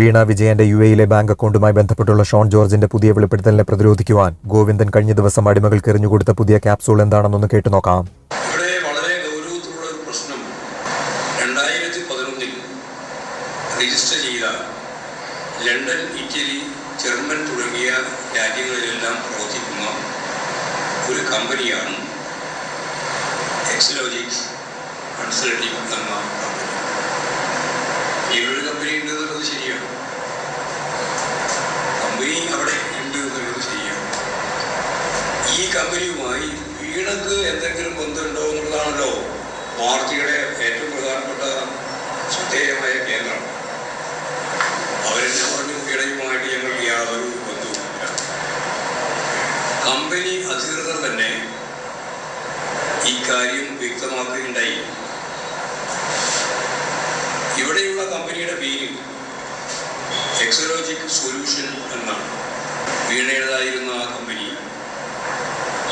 വീണ വിജയന്റെ യു എയിലെ ബാങ്ക് അക്കൗണ്ടുമായി ബന്ധപ്പെട്ടുള്ള ഷോൺ ജോർജിന്റെ പുതിയ വെളിപ്പെടുത്തലിനെ പ്രതിരോധിക്കുവാൻ ഗോവിന്ദൻ കഴിഞ്ഞ ദിവസം അടിമകൾക്ക് എറിഞ്ഞുകൊടുത്ത പുതിയ ക്യാപ്സൂൾ എന്താണെന്നൊന്ന് കേട്ടു നോക്കാം. ഒരു രജിസ്റ്റർ ചെയ്ത ലണ്ടൻ ഇറ്റലി ജർമ്മൻ തുടങ്ങിയ രാജ്യങ്ങളിലെല്ലാം പ്രവർത്തിക്കുന്ന ഒരു കമ്പനിയാണ് എക്സലോജിക്സ് കൺസൾട്ടിംഗ് എന്ന കമ്പനി. ഇവരുടെ കമ്പനി ഉണ്ട് എന്നുള്ളത് ശരിയാണ്. കമ്പനി അവിടെ ഉണ്ട് എന്നുള്ളത് ശരിയാണ്. ഈ കമ്പനിയുമായി വീണക്ക് എന്തെങ്കിലും ബന്ധമുണ്ടോ എന്നുള്ളതാണല്ലോ വാർത്തയുടെ ഏറ്റവും പ്രധാനപ്പെട്ട ശ്രദ്ധേയമായ കേന്ദ്രം. അവരെന്നെ പറഞ്ഞു ഇടയുമായിട്ട് ഞങ്ങൾ യാതൊരു ബന്ധവുമില്ല. കമ്പനി അധികൃതർ തന്നെ ഇക്കാര്യം വ്യക്തമാക്കുകയുണ്ടായി. ഇവിടെയുള്ള കമ്പനിയുടെ പേര് എക്സലോജിക് സൊല്യൂഷൻ എന്ന വീണയുടേതായിരുന്ന ആ കമ്പനി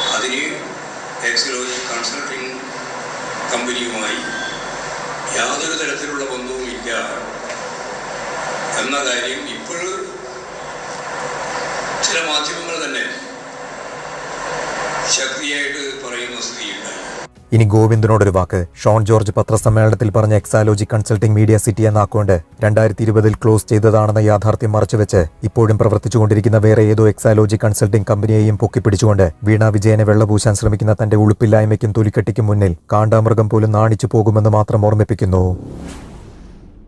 അതിനെ എക്സലോജി കൺസൾട്ടിംഗ് കമ്പനിയുമായി യാതൊരു തരത്തിലുള്ള ബന്ധവുമില്ല എന്ന കാര്യം ഇപ്പോൾ ചില മാധ്യമങ്ങൾ തന്നെ ശക്തിയായിട്ട് പറയുന്ന സ്ഥിതിയുണ്ടായി ഇനി ഗോവിന്ദനോടൊരു വാക്ക്. ഷോൺ ജോർജ് പത്രസമ്മേളനത്തിൽ പറഞ്ഞ എക്സാലോജി കൺസൾട്ടിംഗ് മീഡിയ സിറ്റി എന്ന അക്കൗണ്ട് രണ്ടായിരത്തി ഇരുപതിൽ ക്ലോസ് ചെയ്തതാണെന്ന യാഥാർത്ഥ്യം മറച്ചുവെച്ച് ഇപ്പോഴും പ്രവർത്തിച്ചുകൊണ്ടിരിക്കുന്ന വേറെ ഏതോ എക്സാലോജി കൺസൾട്ടിംഗ് കമ്പനിയെയും പൊക്കിപ്പിടിച്ചുകൊണ്ട് വീണ വിജയനെ വെള്ളപൂശാൻ ശ്രമിക്കുന്ന തന്റെ ഉളുപ്പില്ലായ്മയ്ക്കും തൊലിക്കെട്ടിക്കും മുന്നിൽ കാണ്ടാമൃഗം പോലും നാണിച്ചു പോകുമെന്ന് മാത്രം ഓർമ്മിപ്പിക്കുന്നു.